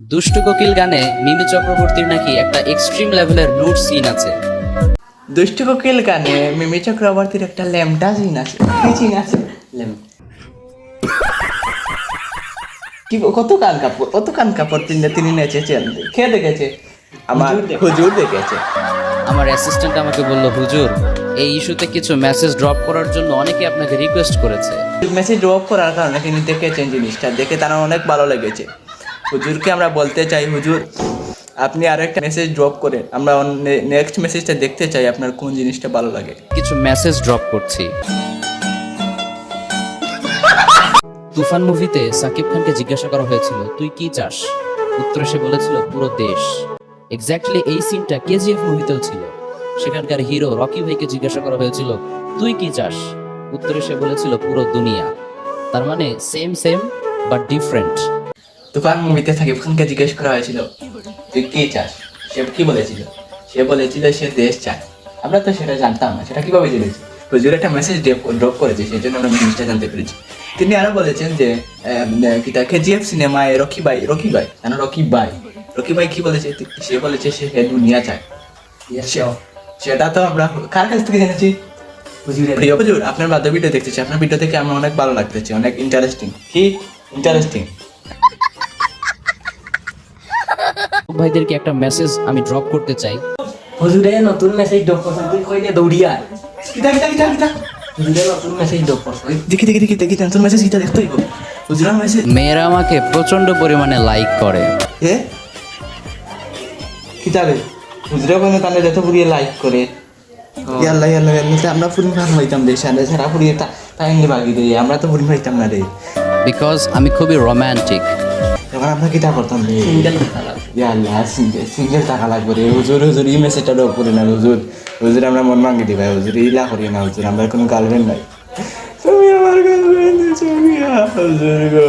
দুষ্টু কোকিল গানে মিমি চক্রবর্তীর নাকি একটা এক্সট্রিম লেভেলের নুট সিন আছে। দুষ্ট কোকিল গানে মিমি চক্রবর্তীর একটা ল্যামডা সিন আছে। কি সিন আছে? ল্যাম কি কত কান কাপড় কত কান কাপড় তিনি তিনি নেচেছেন কে দেখেছে? আমার হুজুর দেখেছে। আমার অ্যাসিস্ট্যান্ট আমাকে বলল হুজুর এই ইস্যুতে কিছু মেসেজ ড্রপ করার জন্য অনেকে আপনাকে রিকোয়েস্ট করেছে। মেসেজ ড্রপ করার কারণে তিনি দেখেছেন জিনিসটা দেখে তারা অনেক ভালো লেগেছে। হুজুরকে আমরা বলতে চাই, হুজুর, আপনি আরও একটা মেসেজ ড্রপ করেন। আমরা নেক্সট মেসেজটা দেখতে চাই আপনার কোন জিনিসটা ভালো লাগে। কিছু মেসেজ ড্রপ করছি। তুফান মুভিতে সাকিব খানকে জিজ্ঞাসা করা হয়েছিল, তুই কি চাস? উত্তরে সে বলেছিল, পুরো দেশ। এক্স্যাক্টলি এই সিনটা কেজিএফ মুভিতেও ছিল। সেখানকার হিরো রকি ভাইকে জিজ্ঞাসা করা হয়েছিল, তুই কি চাস? উত্তরে সে বলেছিল, পুরো দুনিয়া। তার মানে same same but different Toofan মুভিতে সাকিব খানকে জিজ্ঞেস করা হয়েছিল তুই কি চাস? সে কি বলেছিল? সে বলেছিল সে দেশ চায়। আমরা তো সেটা জানতাম না সেটা কীভাবে জেনেছি? হুজুর একটা মেসেজ ড্রপ করেছে সেই জন্য আমরা জিনিসটা জানতে পেরেছি। তিনি আরও বলেছেন যে কিতা কেজিএফ সিনেমায় রকি বাই রকি বাই কেন রকি বাই? রকি বাই কি বলেছে? সে বলেছে সে হে দুনিয়া চায়। সেটা তো আমরা কার কাছ থেকে জেনেছি? প্রিয় হুজুর আপনার বান্ধবীটা দেখতেছি আপনার ভিডিও থেকে আমার অনেক ভালো লাগতেছে অনেক ইন্টারেস্টিং কি? ইন্টারেস্টিং ভাইদেরকে একটা মেসেজ আমি ড্রপ করতে চাই। হুজুরে নতুন মেসেজ করছে তুই কইলে দৌড়িয়া হুজুরে নতুন মেসেজ করছে দেখি দেখি দেখি দেখি মেসেজ কিতা দেখতে হুজুরা মেসেজ মেয়েরা আমাকে প্রচণ্ড পরিমাণে লাইক করে। এ? কিতা রে হুজুরা কোনো তানে যত পুরিয়ে লাইক করে। ইয়াল্লা ইয়াল্লা ইয়াল্লা আমরা পুরি ভাগ হইতাম রে সারা সারা পুরিয়ে তা বাগি রে আমরা তো পুরি হইতাম না রে। বিকজ আমি খুবই রোমান্টিক এবার আমরা কিতা করতাম রে? সিঙ্গেল ইয়াল্লা সিঙ্গেল সিঙ্গেল টাকা লাগবে রে। হুজুর হুজুর এই মেসেজটা ডক করে না হুজুর। হুজুর আমরা মন ভাঙি দিবা হুজুর। ইলা করি না হুজুর। আমরা কোনো গার্লফ্রেন্ড নাই। তুমি আমার গার্লফ্রেন্ড তুমি হুজুর গো?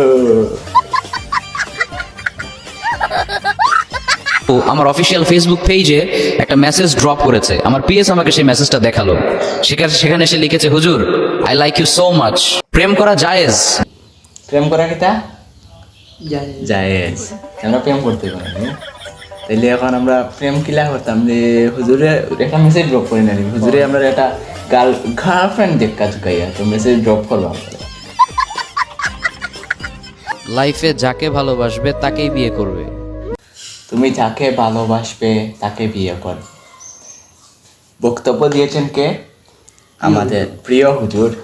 ও আমার অফিসিয়াল ফেসবুক পেজে একটা মেসেজ ড্রপ করেছে। আমার পিএস আমাকে সেই মেসেজটা দেখাল। সেখানে সেখানে এসে লিখেছে হুজুর I like you so much প্রেম করা জায়েজ। প্রেম করা কিতা? জায়েজ আমরা প্রেম করতে পারি? তাইলে এখন আমরা প্রেম কিলা করতাম যে হুজুরে একটা মেসেজ ড্রপ করে নিলি হুজুরে আমরা একটা গার্ল গার্লফ্রেন্ড দেখা চুকাইয়া তো মেসেজ ড্রপ করলাম। লাইফে যাকে ভালোবাসবে তাকেই বিয়ে করবে। তুমি যাকে ভালোবাসবে তাকে বিয়ে কর। বক্তব্য দিয়েছেন কে? আমাদের। প্রিয় হুজুর।